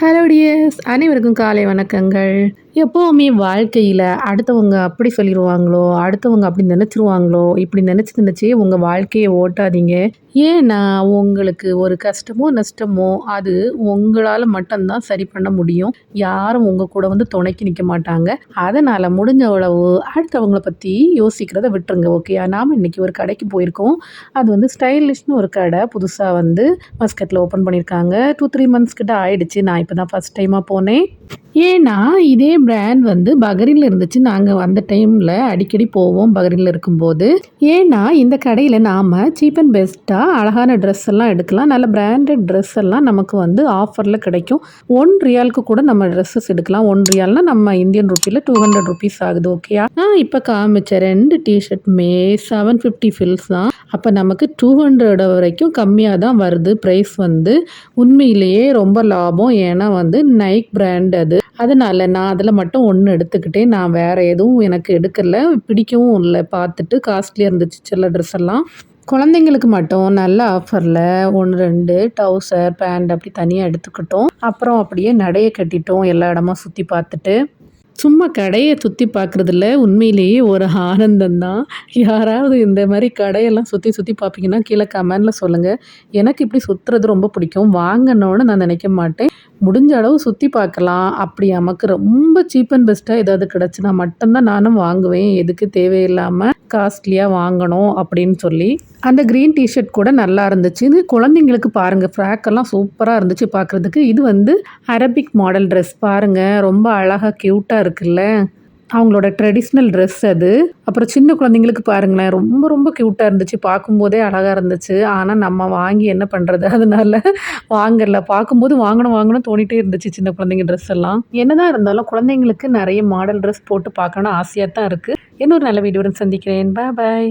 Hello tears அனைவருக்கும் காலை வணக்கங்கள். எப்போவுமே வாழ்க்கையில் அடுத்தவங்க அப்படி சொல்லிடுவாங்களோ அடுத்தவங்க அப்படி நினச்சிருவாங்களோ இப்படி நினச்சி நினச்சி உங்கள் வாழ்க்கையை ஓட்டாதீங்க. ஏன்னா உங்களுக்கு ஒரு கஷ்டமோ நஷ்டமோ அது உங்களால் மட்டும்தான் சரி பண்ண முடியும். யாரும் உங்கள் கூட வந்து துணைக்கி நிற்க மாட்டாங்க. அதனால் முடிஞ்ச அளவு அடுத்தவங்களை பற்றி யோசிக்கிறத விட்டுருங்க ஓகே நாம் இன்றைக்கி ஒரு கடைக்கு போயிருக்கோம். அது வந்து ஸ்டைலிஷ்னு ஒரு கடை புதுசாக வந்து மஸ்கட்டில் ஓப்பன் பண்ணியிருக்காங்க. டூ த்ரீ மந்த்ஸ் கிட்ட ஆயிடுச்சு. நான் இப்போ தான் ஃபஸ்ட் டைமாக போனேன். ஏன்னா இதே பிராண்ட் வந்து பகரில் இருந்துச்சு. நாங்கள் அந்த டைமில் அடிக்கடி போவோம் பகரில் இருக்கும்போது. ஏன்னா இந்த கடையில் நாம் சீப் அண்ட் பெஸ்ட்டாக அழகான ட்ரெஸ் எல்லாம் எடுக்கலாம். நல்ல பிராண்டட் ட்ரெஸ் எல்லாம் நமக்கு வந்து ஆஃபரில் கிடைக்கும். ஒன் ரியாலுக்கு கூட நம்ம ட்ரெஸ்ஸஸ் எடுக்கலாம். ஒன் ரியால்னால் நம்ம இந்தியன் ருப்பியில் டூ ஹண்ட்ரட் ருபீஸ் ஆகுது ஓகேயா நான் இப்போ காமிச்ச ரெண்டு டிஷர்ட்டுமே செவன் ஃபிஃப்டி ஃபில்ஸ் தான். அப்போ நமக்கு டூ ஹண்ட்ரட் வரைக்கும் கம்மியாக தான் வருது. ப்ரைஸ் வந்து உண்மையிலேயே ரொம்ப லாபம். ஏன்னா வந்து நைக் பிராண்ட் அது. அதனால் நான் அதில் மட்டும் ஒன்று எடுத்துக்கிட்டேன். நான் வேறு எதுவும் எனக்கு எடுக்கலை. பிடிக்கவும் இல்லை. பார்த்துட்டு காஸ்ட்லியாக இருந்துச்சு சில ட்ரெஸ் எல்லாம். குழந்தைங்களுக்கு மட்டும் நல்ல ஆஃபரில் ஒன்று ரெண்டு டவுசர் பேண்ட் அப்படி தனியாக எடுத்துக்கிட்டோம். அப்புறம் அப்படியே நடையை கட்டிட்டோம். எல்லா இடமும் சுற்றி பார்த்துட்டு. சும்மா கடையை சுற்றி பார்க்குறதுல உண்மையிலேயே ஒரு ஆனந்தம் தான் யாராவது இந்த மாதிரி கடையெல்லாம் சுற்றி சுற்றி பார்ப்பீங்கன்னா கீழே கமெண்டில் சொல்லுங்கள் எனக்கு இப்படி சுற்றுறது ரொம்ப பிடிக்கும். வாங்கணுன்னு நான் நினைக்க மாட்டேன். முடிஞ்ச அளவு சுற்றி பார்க்கலாம். அப்படி நமக்கு ரொம்ப சீப் அண்ட் பெஸ்ட்டாக ஏதாவது கிடச்சினா மட்டும்தான் நானும் வாங்குவேன். எதுக்கு தேவையில்லாமல் காஸ்ட்லியாக வாங்கணும் அப்படின்னு சொல்லி அந்த க்ரீன் டிஷர்ட் கூட நல்லா இருந்துச்சு. இது குழந்தைங்களுக்கு பாருங்கள் ஃப்ராக்கெல்லாம் சூப்பராக இருந்துச்சு பார்க்குறதுக்கு இது வந்து அரபிக் மாடல் ட்ரெஸ் பாருங்கள் ரொம்ப அழகாக க்யூட்டாக இருக்குல்ல. அவங்களோட ட்ரெடிஷ்னல் ட்ரெஸ் அது. அப்புறம் சின்ன குழந்தைங்களுக்கு பாருங்களேன் ரொம்ப ரொம்ப க்யூட்டாக இருந்துச்சு. பார்க்கும்போதே அழகாக இருந்துச்சு. ஆனால் நம்ம வாங்கி என்ன பண்ணுறது அதனால வாங்கலை. பார்க்கும்போது வாங்கணும் வாங்கணும் தோணிகிட்டே இருந்துச்சு சின்ன குழந்தைங்க ட்ரெஸ் எல்லாம். என்னதான் இருந்தாலும் குழந்தைங்களுக்கு நிறைய மாடல் ட்ரெஸ் போட்டு பார்க்கணும்னு ஆசையாக தான் இருக்குது இன்னொரு நல்ல வீடியோடன் சந்திக்கிறேன். பாய் பாய்